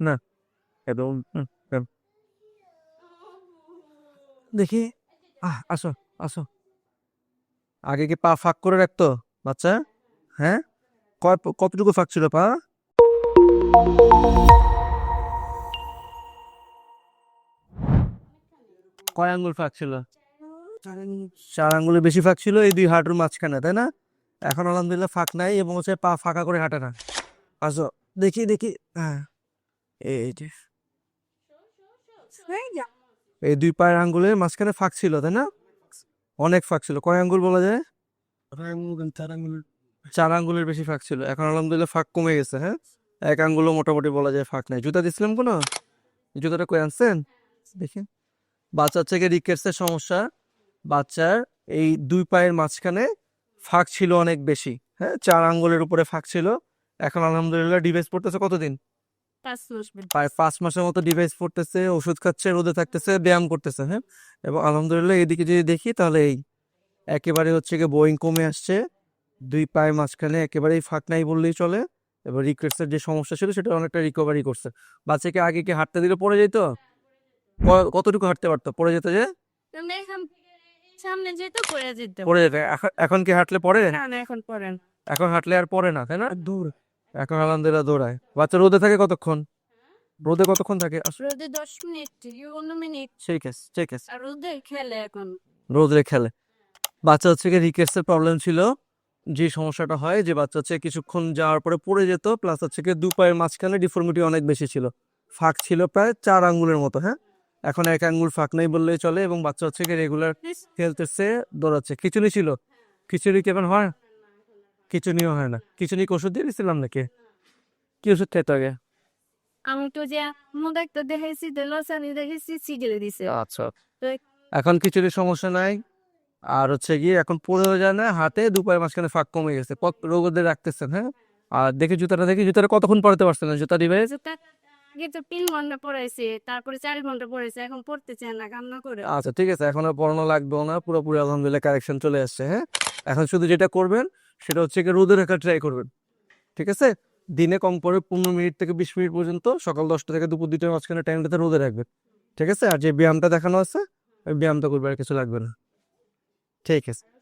না, একদম। দেখি, আহ, আসো আসো। আগে কি পা ফাঁক করে রাখতো, বাচ্চা? হ্যাঁ? কয় কতটুকু ফাঁক ছিল পা? কয় আঙ্গুল ফাঁক ছিল? চার আঙ্গুলের বেশি ফাঁক ছিল, এই দুই হাঁটুর মাঝখানে, তাই না? এখন আলহামদুলিল্লাহ ফাঁক নাই এবং হচ্ছে পা ফাঁকা করে হাঁটে না। আসো, দেখি দেখি হ্যাঁ। এই যে। এই দুই পায়ের আঙ্গুলের মাঝখানে ফাঁক ছিল তাই না? অনেক ফাঁক ছিল। কয় আঙ্গুল বলা যায়? চার আঙ্গুলের বেশি। ফাঁক ছিল। এখন আলহামদুলিল্লাহ ফাঁক কমে গেছে হ্যাঁ? এক আঙ্গুলও মোটামুটি বলা যায় ফাঁক নাই। জুতা দিছিলাম কোনো? জুতাটা কই আনছেন? দেখি। বাচ্চার থেকে রিকেটসের সমস্যা। বাচ্চার এই দুই পায়ের মাঝখানে ফাঁক ছিল অনেক বেশি হ্যাঁ? চার আঙ্গুলের উপরে ফাঁক ছিল। এখন আলহামদুলিল্লাহ ডিভাইস পড়তেছে কতদিন। প্রায় পাঁচ মাসের মতো ডিভাইস পড়তেছে ওষুধ খাচ্ছে রোদে থাকতেছে ব্যায়াম করতেছে হ্যাঁ? এবং আলহামদুলিল্লাহ এদিকে যদি দেখি তাহলে এই একেবারে হচ্ছে গিয়ে বোয়িং কমে আসছে। দুই পায়ের মাঝখানে একেবারেই ফাঁক নাই বললেই চলে। এবার রিক্রেটসের যে সমস্যা ছিল সেটা অনেকটা রিকভারি করছে। বাচ্চাকে আগে কি হাঁটতে দিলে পড়ে যেত? কতটুকু হাঁটতে পারতো? পড়ে যেত যে? সামনে যেতে পড়ে যেতে। পড়ে যেত। এখন এখন কি হাঁটলে পড়ে? না না এখন এখন হাঁটলে আর পড়ে না তাই না? দৌড়। এখন আলহামদুলিল্লাহ দৌড়ায়। বাচ্চা রোদে থাকে কতক্ষণ? রোদে কতক্ষণ থাকে? রোদে দশ মিনিট পনেরো মিনিট। ঠিক আছে ঠিক আছে আর রোদে খেলে এখন। রোদে খেলে। বাচ্চা হচ্ছে কি রিকেটসের প্রবলেম ছিল। যে সমস্যাটা হয় যে বাচ্চা হচ্ছে কিছুক্ষণ যাওয়ার পরে পড়ে যেত প্লাস হচ্ছে কি দু পায়ের মাঝখানে ডিফর্মিটি অনেক বেশি ছিল। ফাঁক ছিল প্রায় চার আঙ্গুলের মতো হ্যাঁ? এখন এক আঙ্গুল ফাঁক নেই বললেই চলে এবং বাচ্চা হচ্ছে কি রেগুলার খেলতেছে দৌড়াচ্ছে। খিচুড়ি ছিল। খিচুড়ি কেমন হয়? খিচুড়িও হয় না। খিচুড়ি কি ওষুধ দিয়ে দিয়েছিলাম নাকি? কি ওষুধ খেতে আগে? আমি তো যে মু ডাক্তার দেখাইছি লসানি দেখেছি সিগেলে দিছে। আচ্ছা। এখন খিচুড়ির সমস্যা নাই। আর হচ্ছে গিয়ে এখন পড়েও যায় না হাতে দুপায়ের মাঝখানে ফাঁক কমে গেছে। রোগদের রাখতেছেন হ্যাঁ? আর দেখি জুতাটা দেখি জুতাটা কতক্ষণ পড়তে পারছেন? না জুতা ডিভাইস জুতা আগে তো তিন ঘণ্টা পড়াইছে তারপরে চার ঘণ্টা পড়াইছে এখন পড়তে চায় না কান্না করে। আচ্ছা ঠিক আছে। এখন আর পড়ানো লাগবে না। পুরোপুরি আলহামদুলিল্লাহ কারেকশন চলে আসছে হ্যাঁ? এখন শুধু যেটা করবেন সেটা হচ্ছে রোদে রাখা ট্রাই করবেন। ঠিক আছে? দিনে কম পরে পনেরো মিনিট থেকে বিশ মিনিট পর্যন্ত সকাল দশটা থেকে দুপুর দুটোর মাঝখানে টাইমটাতে রোদে রাখবেন। ঠিক আছে? আর যে ব্যায়ামটা দেখানো আছে, ওই ব্যায়ামটা করবে আর কিছু লাগবে না। ঠিক আছে।